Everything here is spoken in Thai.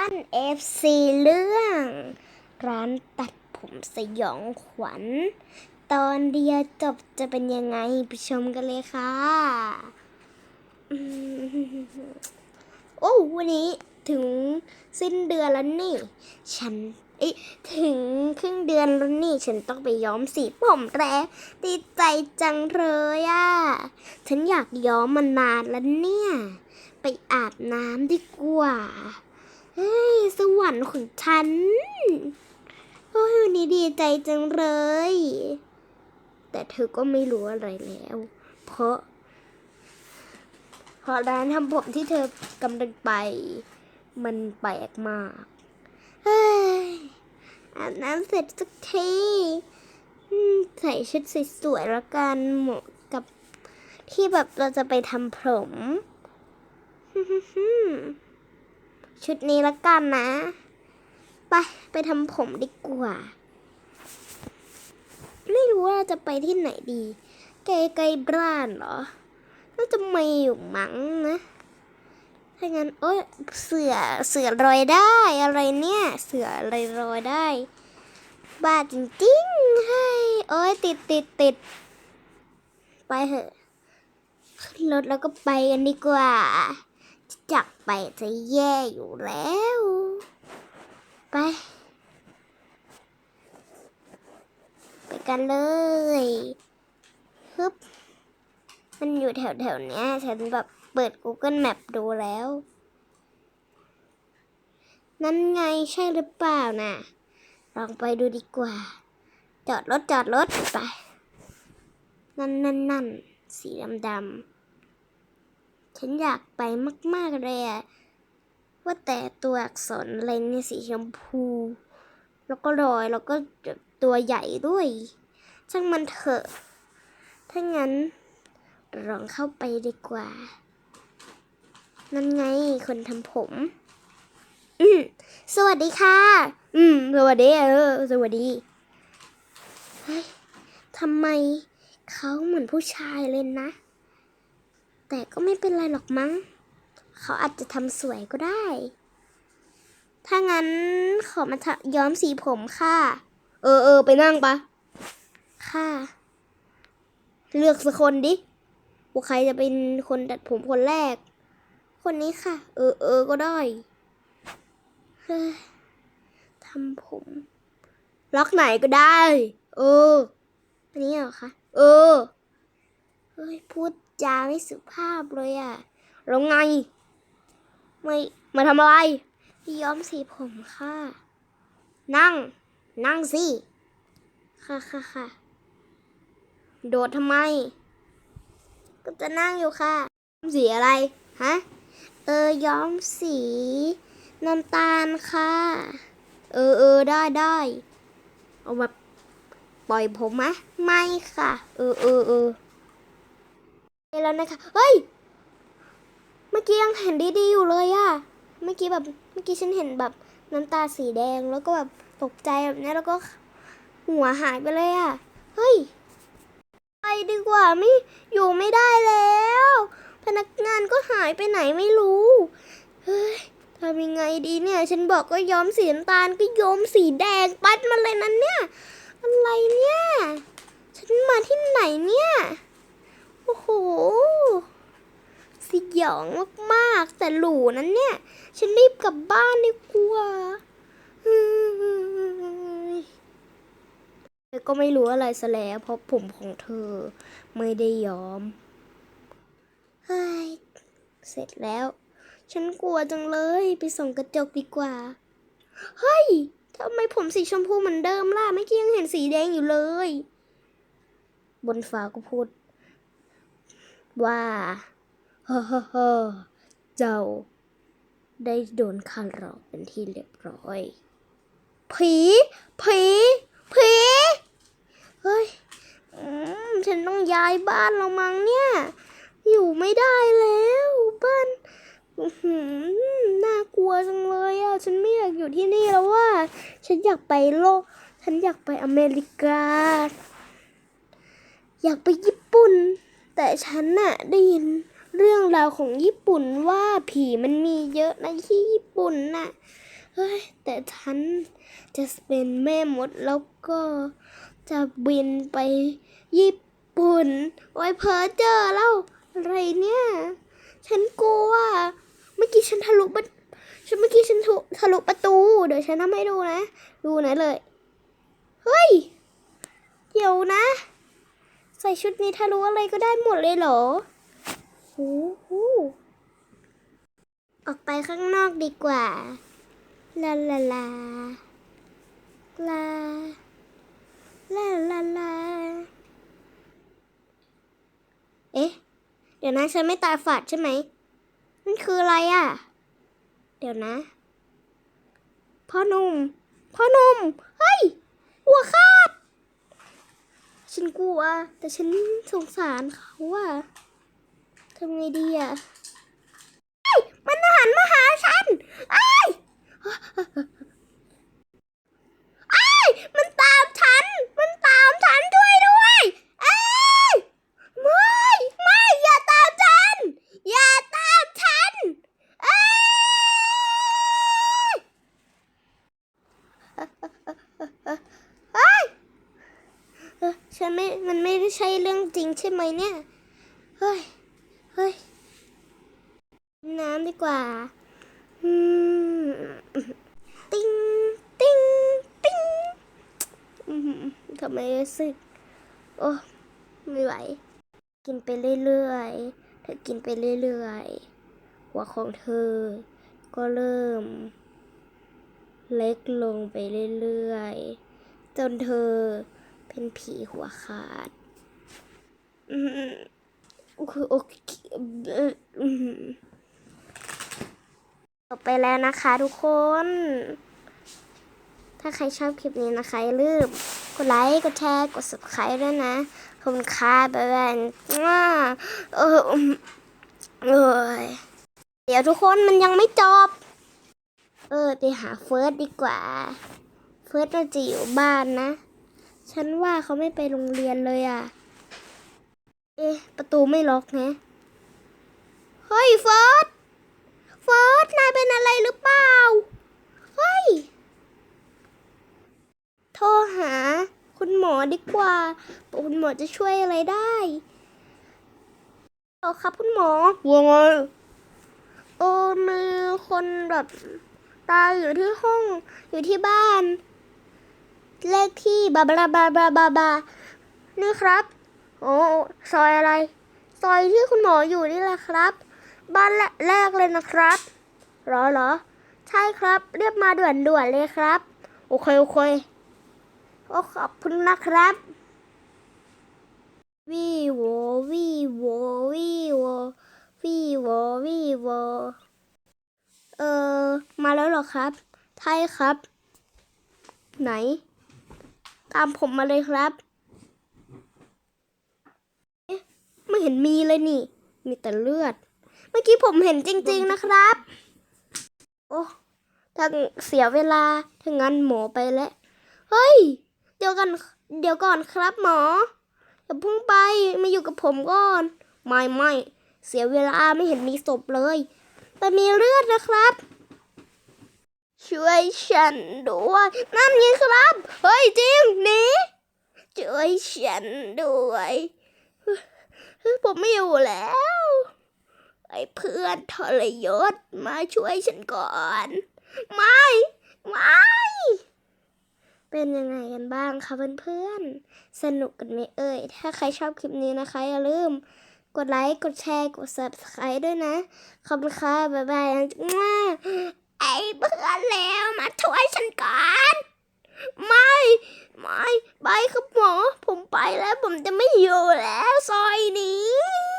สั้น FC เรื่อง ร้านตัดผมสยองขวัญ ตอนเดียวจบจะเป็นยังไงไปชมกันเลยค่ะ โอ้วันนี้ถึงสิ้นเดือนแล้วนี่ ฉันเอ้ถึงครึ่งเดือนแล้วนี่ ฉันต้องไปย้อมสีผมแล้วดีใจจังเลยอะ่ะ ฉันอยากย้อมมานานแล้วเนี่ย ไปอาบน้ำดีกว่า เฮ้ย สวรรค์ของฉันโอ้ยวันนี้ดีใจจังเลย แต่เธอก็ไม่รู้อะไรแล้ว เพราะ เพราะร้านทำผมที่เธอกำลังไป มันแปลกมาก เฮ้ยอาบน้ำเสร็จสักทีใส่ชุดสวยๆแล้วกันเหมาะกับที่แบบเราจะไปทำผม ชุดนี้ละกันนะ ไป ไปทำผมดีกว่า ไม่รู้ว่าจะไปที่ไหนดีใกล้ๆบ้านเหรอ น่าจะไม่อยู่มั้งนะ ถ้างั้นโอ้ยเสือเสือรอยได้อะไรเนี่ย เสืออะไรรอยได้ บ้าจริงๆให้โอ้ยติดติดติดไปเถอะขึ้นรถแล้วก็ไปกันดีกว่า จักไปจะแย่อยู่แล้ว ไป ไปกันเลยฮึบมันอยู่แถวแถวๆเนี้ยฉันแบบเปิด Google Map ดูแล้ว นั่นไงใช่หรือเปล่าน่ะ ลองไปดูดีกว่า จอดรถจอดรถไป นั่นนั่นนั่นสีดำดำ ฉันอยากไปมาก ๆ เลยอะว่าแต่ตัวอักษรอะไรเนี่ยสีชมพู แล้วก็รอยแล้วก็ตัวใหญ่ด้วย ช่างมันเถอะ ถ้างั้นลองเข้าไปดีกว่า นั่นไงคนทำผม อืมสวัสดีค่ะ อืม สวัสดีเออ สวัสดี เฮ้ยทำไมเขาเหมือนผู้ชายเลยนะ แต่ก็ไม่เป็นไรหรอกมั้ง เขาอาจจะทำสวยก็ได้ ถ้างั้นขอมาทะย้อมสีผมค่ะ เออเออไปนั่งปะค่ะ เลือกสักคนดิว่าใครจะเป็นคนตัดผมคนแรก คนนี้ค่ะ เออเออก็ได้เฮ้ยทำผม ล็อกไหนก็ได้ เอออันนี้เหรอคะ เออ เฮ้ยพูด จาไม่สุภาพเลยอะแล้วไง ไม่มาทำอะไร พี่ย้อมสีผมค่ะ นั่ง นั่งสิ ค่ะค่ะค่ะ โดดทำไม ก็จะนั่งอยู่ค่ะย้อมสีอะไร ฮะ เออ ย้อมสีน้ำตาลค่ะ เออเออได้ได้เอาแบบปล่อยผมไหมไม่ค่ะ เออเออเออ แล้วนะคะ เฮ้ย เมื่อกี้ยังเห็นดีๆอยู่เลยอะเมื่อกี้แบบ เมื่อกี้ฉันเห็นแบบน้ำตาสีแดง แล้วก็แบบตกใจแบบนี้แล้วก็หัวหายไปเลยอะเฮ้ย ไปดีกว่าไม่อยู่ไม่ได้แล้ว พนักงานก็หายไปไหนไม่รู้ เฮ้ยทำยังไงดีเนี่ย ฉันบอกก็ย้อมสีน้ำตาลก็ย้อมสีแดงปัดมาเลยนั้นเนี่ยอะไรเนี่ย ฉันมาที่ไหนเนี่ย โอ้โห ส ยองมากๆ แต่หรูนั้นเนี่ย ฉันรีบกลับบ้านดีกว่าเฮ้ยเธอก็ไม่รู้อะไรซะแล้ว เพราะผมของเธอไม่ได้ยอมเฮ้ยเสร็จแล้ว ฉันกลัวจังเลยไปส่องกระจกดีกว่า เฮ้ยทำไมผมสีชมพูเหมือนเดิมล่ะไม่อกี้ยังเห็นสีแดงอยู่เลย บนฟ้าก็พูดว่า ฮ่าฮ่าฮ่าเจ้า ได้โดนข้าหลอกเป็นที่เรียบร้อย ผี ผี ผี เฮ้ยอืมฉันต้องย้ายบ้านเรามั้งเนี่ย อยู่ไม่ได้แล้วบ้านอื้อหือน่ากลัวจังเลยอะ ฉันไม่อยากอยู่ที่นี่แล้วว่า ฉันอยากไปโลก ฉันอยากไปอเมริกา อยากไปญี่ปุ่น แต่ฉันน่ะได้ยิน เรื่องราวของญี่ปุ่นว่าผีมันมีเยอะในที่ญี่ปุ่นน่ะเฮ้ยแต่ฉันจะเป็นแม่มดแล้วก็จะบินไปญี่ปุ่นโอ้เพอเจอแล้วอะไรเนี่ย ฉันกลัวเมื่อกี้ฉันทะลุประฉันเมื่อกี้ฉันทะทะลุประตู เดี๋ยวฉันทำให้ดูนะ ดูนะเลย เฮ้ย เดี๋ยวนะ ใส่ชุดนี้ทะลุอะไรก็ได้หมดเลยเหรอ โอ้โหออกไปข้างนอกดีกว่า ลาลาลา ลา ลาลาลา เอ๊ะ เดี๋ยวนะฉันไม่ตาฝาดใช่ไหมนั่นคืออะไรอะ เดี๋ยวนะ พ่อนุ่ม พ่อนุ่ม เฮ้ย หัวขาด ฉันกลัว แต่ฉันสงสารเขาอะ ทำไงดีอะไอ้ยมันหันมาหาฉันไอ้ยไอ้ยมันตามฉัน มันตามฉันด้วยด้วยไอ้ยไม่ ไม่ อย่าตามฉัน อย่าตามฉันไอ้ยฉันไม่ มันไม่ได้ใช่เรื่องจริงใช่ไหมเนี่ย เฮ้ย เฮ้ย น้ำดี กว่าอืมติ้งติ้งติ้งอืมทำไมรู้สึก โอ้ไม่ไหว กินไปเรื่อยๆเธอกินไปเรื่อยๆ หัวของเธอ ก็เริ่ม เล็กลงไปเรื่อยๆ จนเธอเป็นผีหัวขาดอืมโอเคโอเคเอ่ออืม จบไปแล้วนะคะทุกคน ถ้าใครชอบคลิปนี้นะคะอย่าลืมกดไลค์ กดแชร์ กด subscribe ด้วยนะขอบคุณค่ะบ๊ายบายเออเอยเดี๋ยวทุกคนมันยังไม่จบ เออไปหาเฟิร์สดีกว่า เฟิร์สน่าจะอยู่บ้านนะ ฉันว่าเขาไม่ไปโรงเรียนเลยอะ เอ๊ะ ประตูไม่ล็อกไงเฮ้ยเฟิร์ส ฟิร์สนายเป็นอะไรหรือเปล่า เฮ้ย โทรหา คุณหมอดีกว่า คุณหมอจะช่วยอะไรได้เออครับคุณหมอว่าไงเออมีคนแบบตายอยู่ที่ห้องอยู่ที่บ้าน เลขที่บาบาบาบาบาบานี่ครับ โอ้ซอยอะไร ซอยที่คุณหมออยู่นี่แหละครับ บ้านแรกเลยนะครับรอเหรอ ใช่ครับ เรียบมาด่วนด่วนๆเลยครับ โอเคโอเคโอ้ขอบคุณนะครับวีโววีโววีโววีโววีโวเออมาแล้วเหรอครับ ใช่ครับ ไหน ตามผมมาเลยครับเอ๊ะไม่เห็นมีเลยนี่ มีแต่เลือด เมื่อกี้ผมเห็นจริง ๆนะครับ โอ้ถ้าเสียเวลาถ้างั้นหมอไปแล้ว เฮ้ย เดี๋ยวกัน เดี๋ยวก่อนครับหมอ อย่าพิ่งไป มาอยู่กับผมก่อน ไม่ไม่เสียเวลาไม่เห็นมีศพเลย แต่มีเลือดนะครับช่วยฉันด้วย นั่นไงครับ เฮ้ยจริงหนีช่วยฉันด้วย ผมไม่อยู่แล้ว ไอ้เพื่อนทรยศมาช่วยฉันก่อน ไม่ ไม่ เป็นยังไงกันบ้างคะเพื่อนๆ สนุกกันไหมเอ่ย ถ้าใครชอบคลิปนี้นะคะ อย่าลืม กดไลค์ กดแชร์ กด subscribe ด้วยนะ ขอบคุณค่ะ บ๊ายบายไอ้เพื่อนแล้วมาช่วยฉันก่อน ไม่ ไม่ไปครับหมอ ผมไปแล้วผมจะไม่อยู่แล้วซอยนี้